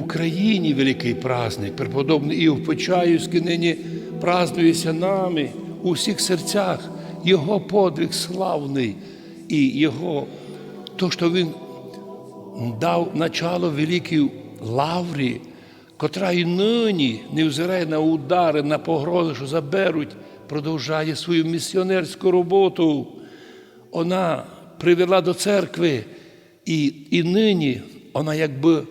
Україні великий праздник, преподобний Іов Почаївський нині празднується нами у всіх серцях. Його подвиг славний і Його, то, що Він дав начало великій лаврі, котра і нині не взирає на удари, на погрози, що заберуть, продовжує свою місіонерську роботу. Вона привела до церкви, і, і нині вона якби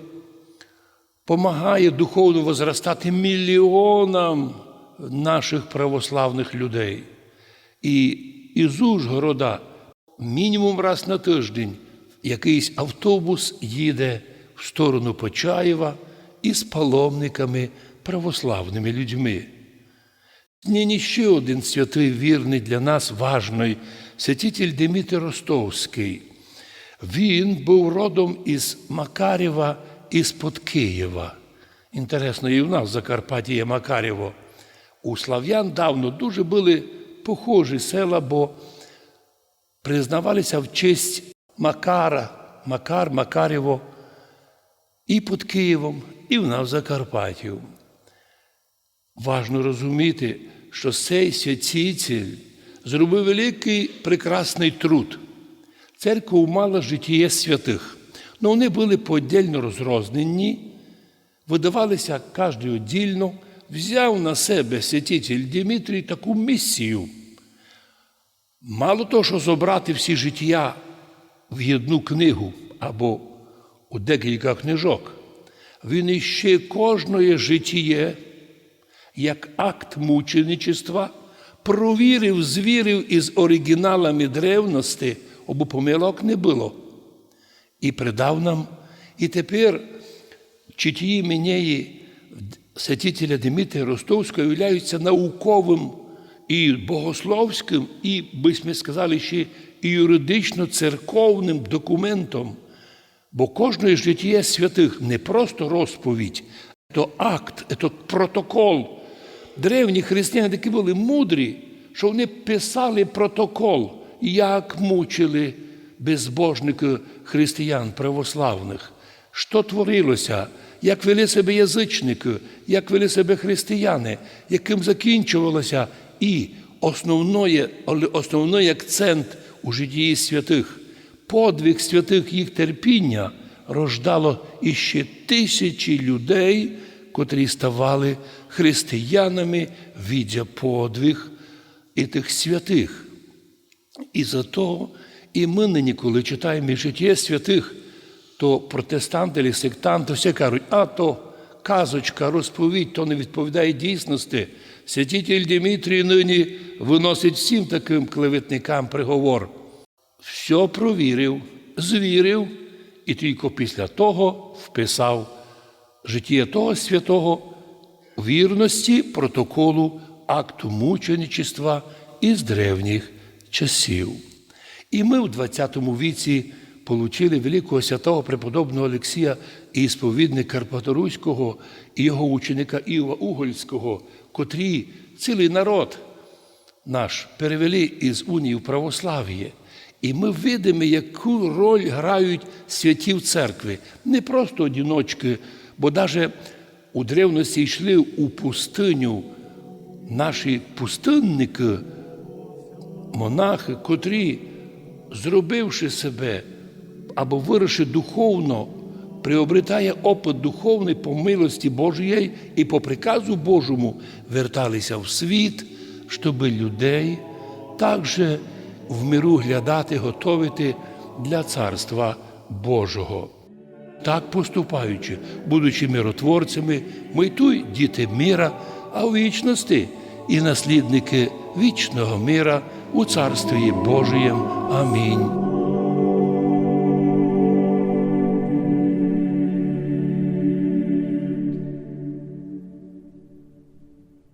помагає духовно возростати мільйонам наших православних людей. І із Ужгорода мінімум раз на тиждень якийсь автобус їде в сторону Почаєва із паломниками, православними людьми. Нині ще один святий вірний для нас важний святитель Димитр Ростовський. Він був родом із Макарєва, із-под Києва. Інтересно, і в нас в Закарпатті є Макарєво. У слав'ян давно дуже були похожі села, бо признавалися в честь Макара, Макар, Макарєво і під Києвом, і в нас в Закарпаттю. Важно розуміти, що цей святитель зробив великий прекрасний труд. Церква мала життя святих, але вони були подільно розрознені, видавалися кожен віддільно, взяв на себе святитель Дмитрій таку місію. Мало того, що зобрати всі життя в одну книгу або у декілька книжок, він іще кожне життя, як акт мученичества, провірив, звірив із оригіналами древності, або помилок не було. І придав нам. І тепер читії менеї святителя Дмитрія Ростовського являються науковим і богословським, і, би ми сказали, ще і юридично-церковним документом. Бо кожне життя святих не просто розповідь, це акт, це протокол. Древні християни такі були мудрі, що вони писали протокол, як мучили безбожники християн православних, що творилося, як вели себе язичники, як вели себе християни, яким закінчувалося і основний, основний акцент у житті святих, подвиг святих їх терпіння рождало іще тисячі людей, котрі ставали християнами, віддя подвиг і тих святих. І зато і ми нині, коли читаємо життя святих, то протестанти і сектанти всі кажуть, а то казочка, розповідь, то не відповідає дійсності. Святитель Дмитрій нині виносить всім таким клеветникам приговор. Все провірив, звірив і тільки після того вписав життя того святого вірності протоколу акту мученичества із древніх часів. І ми в 20 віці получили великого святого преподобного Олексія і сповідника Карпаторуського і його ученика Іова Угольського, котрі цілий народ наш перевели із унії в православ'я. І ми видимо, яку роль грають святі в церкві. Не просто одіночки, бо навіть у древності йшли у пустиню наші пустинники, монахи, котрі, зробивши себе або виріши духовно, приобретає опит духовний по милості Божої і по приказу Божому верталися в світ, щоб людей також в миру глядати, готовити для Царства Божого. Так поступаючи, будучи миротворцями, ми тут діти мира, а у вічності і наслідники вічного мира у Царстві Божиєм. Амінь.